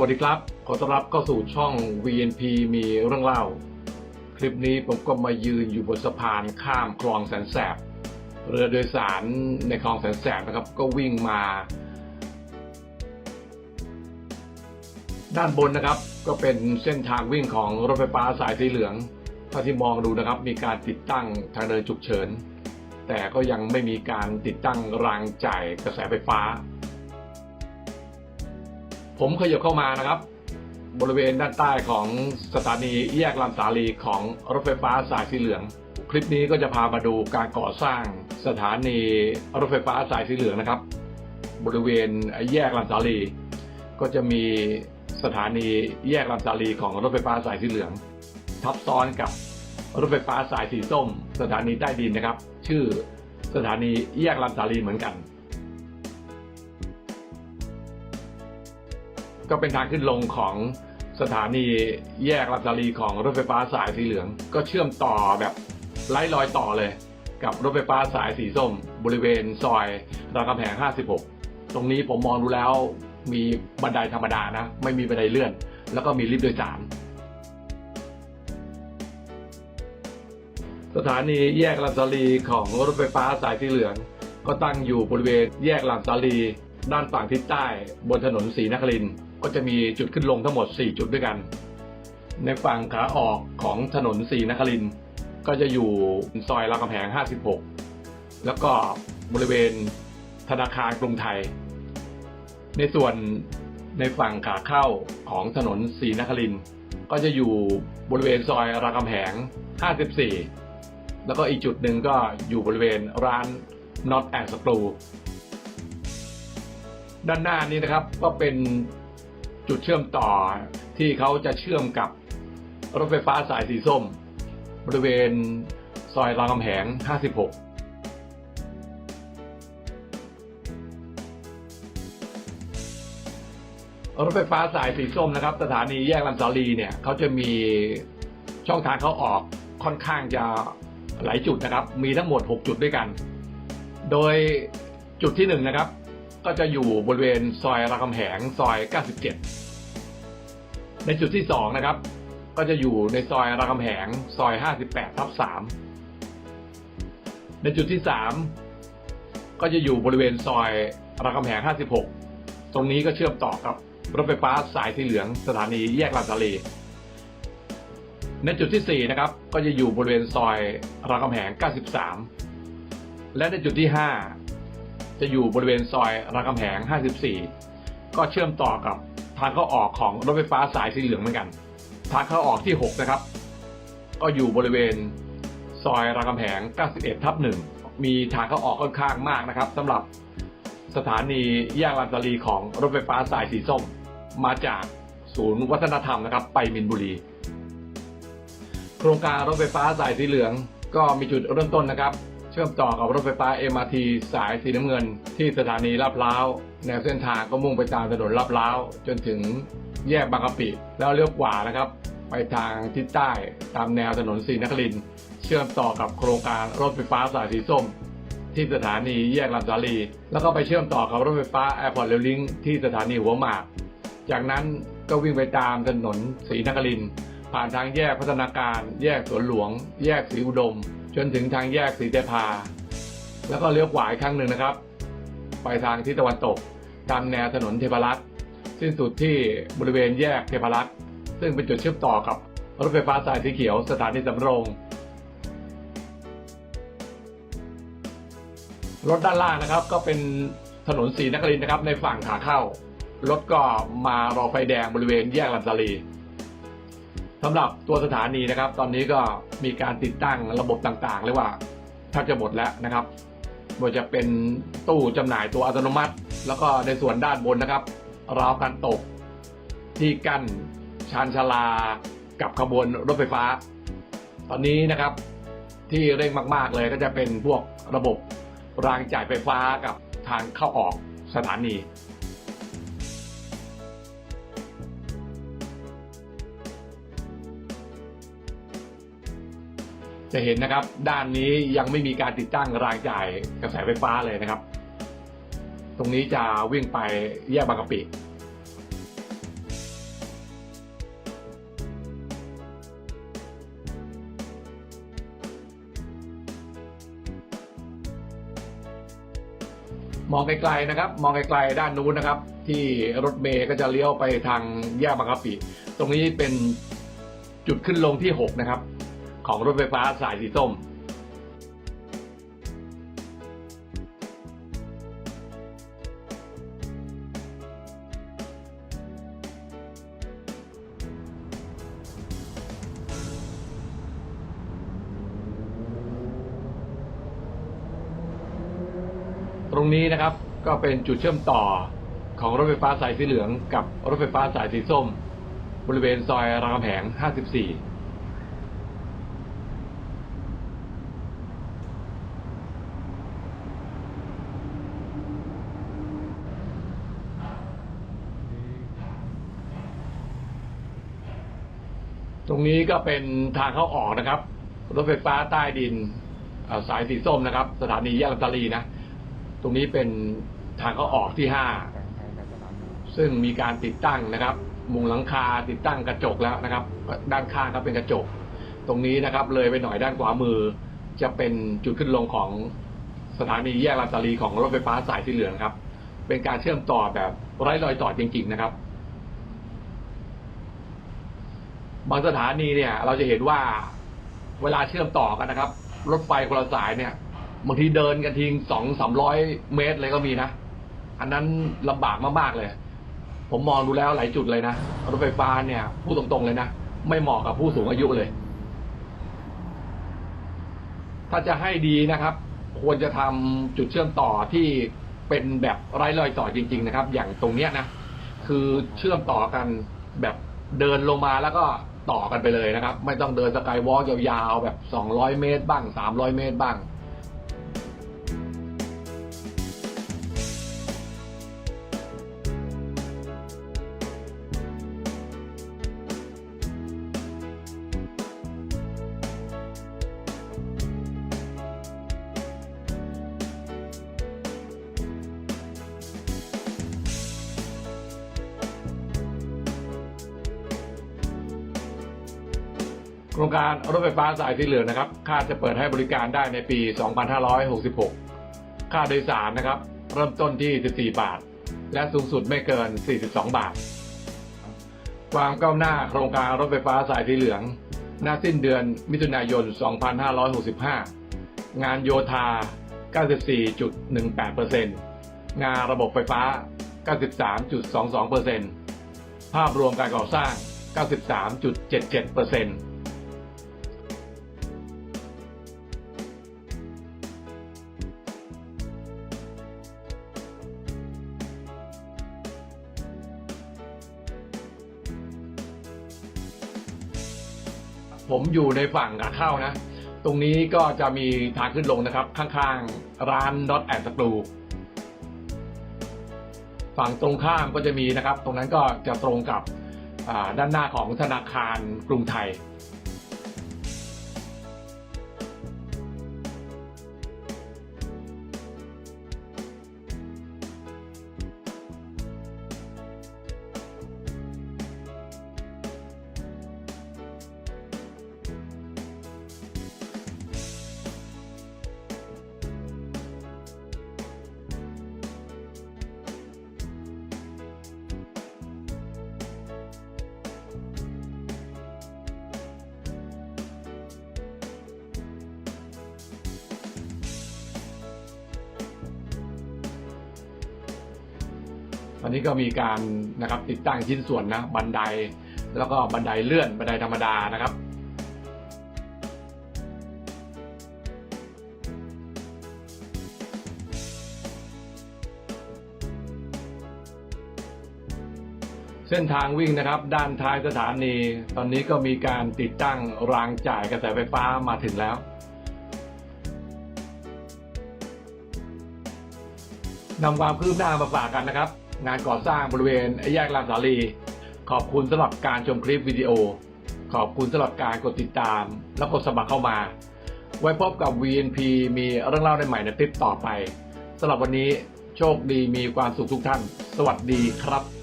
สวัสดีครับ ขอต้อนรับเข้าสู่ช่อง VNP มีเรื่องเล่า คลิปนี้ผมก็มายืนอยู่บนสะพานข้ามคลองแสนแสบ เรือโดยสารในคลองแสนแสบนะครับ ก็วิ่งมา ด้านบนนะครับ ก็เป็นเส้นทางวิ่งของรถไฟฟ้าสายสีเหลือง ถ้าที่มองดูนะครับ มีการติดตั้งทางเดินฉุกเฉิน แต่ก็ยังไม่มีการติดตั้งรางจ่ายกระแสไฟฟ้า ผมขยับเข้ามานะครับ บริเวณด้านใต้ของสถานีแยกลำสาลีของรถไฟฟ้าสายสีเหลือง คลิปนี้ก็จะพามาดูการก่อสร้างสถานีรถไฟฟ้าสายสีเหลืองนะครับ บริเวณแยกลำสาลี ก็จะมีสถานีแยกลำสาลีของรถไฟฟ้าสายสีเหลือง ทับซ้อนกับรถไฟฟ้าสายสีส้ม สถานีใต้ดินนะครับ ชื่อสถานีแยกลำสาลีเหมือนกัน ก็เป็นทางขึ้นลงของสถานีแยกลำสาลีของรถไฟฟ้าสายสีเหลือง ก็เชื่อมต่อแบบไล่รอยต่อเลย กับรถไฟฟ้าสายสีส้ม บริเวณซอยรามคำแหง 56 ตรงนี้ผมมองดูแล้วมีบันไดธรรมดานะ ไม่มีบันไดเลื่อน แล้วก็มีลิฟต์โดยสาร สถานีแยกลำสาลีของรถไฟฟ้าสายสีเหลือง ก็ตั้งอยู่บริเวณแยกลำสาลี ด้านฝั่งทิศใต้บนถนนศรีนครินทร์ ก็จะมีจุดขึ้นลงทั้งหมด 4 จุดด้วยกัน ในฝั่งขาออกของถนนศรีนครินก็จะอยู่ซอยรามคำแหง 56 แล้วก็บริเวณธนาคารกรุงไทย ในส่วนในฝั่งขาเข้าของถนนศรีนครินก็จะอยู่บริเวณซอยรามคำแหง 54 แล้วก็อีกจุดหนึ่งก็อยู่บริเวณร้าน Not and Screw ด้านหน้านี้นะครับก็เป็น จุดเชื่อมต่อที่เขาจะเชื่อมกับรถไฟฟ้าสายสีส้ม บริเวณซอยรามคำแหง 56รถไฟฟ้าสายสีส้มนะครับ สถานีแยกลำสาลีเนี่ยเขาจะมีช่องทางเขาออกค่อนข้างจะหลายจุดนะครับ มีทั้งหมด 6 จุดด้วยกัน โดยจุดที่1นะครับ ก็จะอยู่บริเวณซอยรามคำแหงซอย 97 ในจุดที่ 2 นะครับ ก็จะอยู่ในซอยรามคำแหงซอย 58 ทับ 3 ในจุดที่ 3 ก็จะอยู่บริเวณซอยรามคำแหง 56 ตรงนี้ก็เชื่อมต่อกับรถไฟฟ้าสายสีเหลืองสถานีแยกลาดทะเล ในจุดที่ 4 นะครับ ก็จะอยู่บริเวณซอยรามคำแหง 93 และในจุดที่ 5 จะอยู่บริเวณซอยรามคำแหง 54 ก็เชื่อมต่อกับทางเข้าออกของรถไฟฟ้าสายสีเหลืองเหมือนกัน ทางเข้าออกที่ 6 นะครับ ก็อยู่บริเวณซอยรามคำแหง 91 ทับ 1 มีทางเข้าออกค่อนข้างมากนะครับสำหรับสถานีแยกลาดตาลีของรถไฟฟ้าสายสีส้ม มาจากศูนย์วัฒนธรรมนะครับ ไปมินบุรี โครงการรถไฟฟ้าสายสีเหลือง ก็มีจุดเริ่มต้นนะครับ ชื่อมต่อกับรถไฟฟ้า MRT สายสีน้ำเงิน ที่สถานีลาดพร้าวแนวเส้นทางก็มุ่งไปตามถนนลาดพร้าวจนถึงแยกบางกะปิ แล้วเลี้ยวขวานะครับ ไปทางทิศใต้ตามแนวถนนศรีนครินเชื่อมต่อกับโครงการรถไฟฟ้าสายสีส้ม ที่สถานีแยกลำสาลี แล้วก็ไปเชื่อมต่อกับรถไฟฟ้าแอร์พอร์ตเรลลิงที่สถานีหัวหมาก จากนั้นก็วิ่งไปตามถนนศรีนครินผ่านทางแยกพัฒนาการ แยกสวนหลวง แยกศรีอุดม จนถึงทางแยกศรีเทพา แล้วก็เลี้ยวขวาอีกครั้งหนึ่งนะครับ ไปทางทิศตะวันตก ตามแนวถนนเทพรัตน์สิ้นสุดที่บริเวณแยกเทพรัตน์ซึ่งเป็นจุดเชื่อมต่อกับรถไฟฟ้าสายสีเขียวสถานีสำโรงรถด้านล่างนะครับ ก็เป็นถนนศรีนครินทร์นะครับ ในฝั่งขาเข้ารถก็มารอไฟแดงบริเวณแยกลำสาลี สำหรับตัวสถานีนะครับ ตอนนี้ก็มีการติดตั้งระบบต่างๆเรียกว่าแทบจะหมดแล้วนะครับว่าจะเป็นตู้จำหน่ายตัวอัตโนมัติ แล้วก็ในส่วนด้านบนนะครับ ราวกันตก ที่กั้นชานชาลา กับขบวนรถไฟฟ้า ตอนนี้นะครับที่เร่งมากๆเลยก็จะเป็นพวกระบบรางจ่ายไฟฟ้ากับทางเข้าออกสถานี จะเห็นนะครับ ด้านนี้ยังไม่มีการติดตั้งรางจ่ายกระแสไฟฟ้าเลยนะครับ ตรงนี้จะวิ่งไปแยกบางกะปิมองไกลๆนะครับ มองไกลๆด้านนู้นนะครับ ที่รถเมย์ก็จะเลี้ยวไปทางแยกบางกะปิ ตรงนี้เป็นจุดขึ้นลงที่ 6 นะครับ ของรถไฟฟ้าสายสีส้ม ตรงนี้นะครับก็เป็นจุดเชื่อมต่อของรถไฟฟ้าสายสีเหลืองกับรถไฟฟ้าสายสีส้ม บริเวณซอยรามคำแหง 54 ตรงนี้ก็เป็นทางเข้าออกนะครับ รถไฟฟ้าใต้ดินสายสีส้มนะครับ สถานีแยกลำตาลีนะ ตรงนี้เป็นทางเข้าออกที่ห้าซึ่งมีการติดตั้งนะครับ มุงหลังคาติดตั้งกระจกแล้วนะครับ ด้านข้างก็เป็นกระจก ตรงนี้นะครับ เลยไปหน่อยด้านขวามือ จะเป็นจุดขึ้นลงของสถานีแยกลำตาลีของรถไฟฟ้าสายสีเหลืองครับ เป็นการเชื่อมต่อแบบไร้รอยต่อจริง ๆ นะครับ บางสถานีเนี่ย เราจะเห็นว่าเวลาเชื่อมต่อกันนะครับ รถไฟคนละสายเนี่ยบางทีเดินกันทิ้งสองสามร้อยเมตรเลยก็มีนะ อันนั้นลำบากมากๆเลย ผมมองดูแล้วหลายจุดเลยนะ รถไฟฟ้าเนี่ยพูดตรงๆเลยนะ ไม่เหมาะกับผู้สูงอายุเลย ถ้าจะให้ดีนะครับ ควรจะทำจุดเชื่อมต่อที่เป็นแบบไร้รอยต่อจริง ๆ นะครับ อย่างตรงเนี้ยนะ คือเชื่อมต่อกันแบบเดินลงมาแล้วก็ ต่อกันไปเลยนะครับ ไม่ต้องเดินสกายวอล์กยาวๆแบบ 200 เมตรบ้าง 300 เมตรบ้าง ครงการรถไฟฟ้าสายสีเหลืองนะครับคาดจะเปิดให้บริการได้ในปี 2566 ค่าโดยสารนะครับ เริ่มต้นที่ 14 บาท และสูงสุดไม่เกิน 42 บาท ความก้าวหน้าโครงการรถไฟฟ้าสายสีเหลืองหน้าสิ้นเดือนมิถุนายน 2565 งานโยธา 94.18%งานระบบไฟฟ้า 93.22%ภาพรวมการก่อสร้าง 93.77% ผมอยู่ในฝั่งขาเข้านะ ตรงนี้ก็จะมีทางขึ้นลงนะครับ ข้างๆ ร้าน Dot and s c r e w ฝั่งตรงข้ามก็จะมีนะครับ ตรงนั้นก็จะตรงกับด้านหน้าของธนาคารกรุงไทย อนนี้ก็มีการนะครับติดตั้งชิ้นส่วนนะบันได แล้วก็บันไดเลื่อนบันไดธรรมดานะครับเส้นทางวิ่งนะครับด้านท้ายสถานี ตอนนี้ก็มีการติดตั้งรางจ่ายกระแสไฟฟ้ามาถึงแล้ว นำความคืบหน้ามาฝากกันนะครับ งานก่อสร้างบริเวณแยกลามสาลี ขอบคุณสำหรับการชมคลิปวิดีโอ ขอบคุณสำหรับการกดติดตาม และกดสมัครเข้ามา ไว้พบกับ VNP มีเรื่องเล่าได้ใหม่ในคลิปต่อไปสำหรับวันนี้โชคดีมีความสุขทุกท่าน สวัสดีครับ